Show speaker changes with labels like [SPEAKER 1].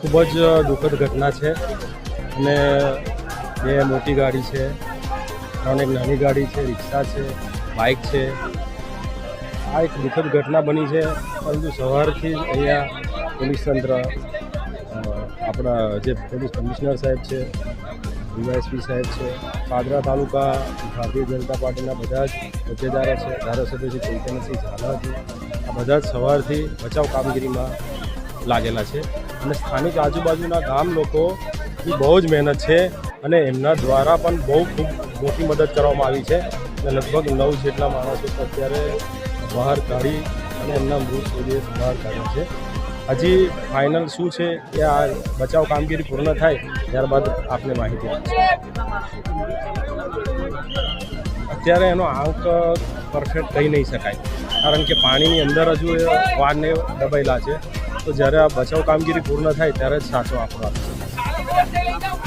[SPEAKER 1] ખૂબ જ દુઃખદ ઘટના છે. અને બે મોટી ગાડી છે, ત્રણ એક નાની ગાડી છે, રિક્ષા છે, બાઇક છે. આ એક દુઃખદ ઘટના બની છે, પરંતુ સવારથી અહીંયા પોલીસ તંત્ર આપણા જે પોલીસ કમિશનર સાહેબ છે, ડીવાયએસપી સાહેબ છે, પાદરા તાલુકા, ભારતીય જનતા પાર્ટીના બધા જ હોદ્દેદારો છે, ધારાસભ્ય છે ચૈતન્યસિંહ ઝાલા છે, આ બધા જ સવારથી બચાવ કામગીરીમાં લાગેલા છે. અને સ્થાનિક આજુબાજુના ગામ લોકોની બહુ જ મહેનત છે અને એમના દ્વારા પણ બહુ ખૂબ મોટી મદદ કરવામાં આવી છે. અને લગભગ નવ જેટલા માણસો અત્યારે બહાર કાઢી અને એમના મૃતદેહ બહાર કાઢ્યા છે. હજી ફાઇનલ શું છે કે આ બચાવ કામગીરી પૂર્ણ થાય ત્યારબાદ આપને માહિતી આપીશું. અત્યારે એનો આંક પરફેક્ટ કહી નહીં શકાય. કારણ કે પાણીની અંદર હજુ એ વાળને દબાયેલા છે. તો જ્યારે આ બચાવ કામગીરી પૂર્ણ થાય ત્યારે જ સાચો આંકડો આપી શકાય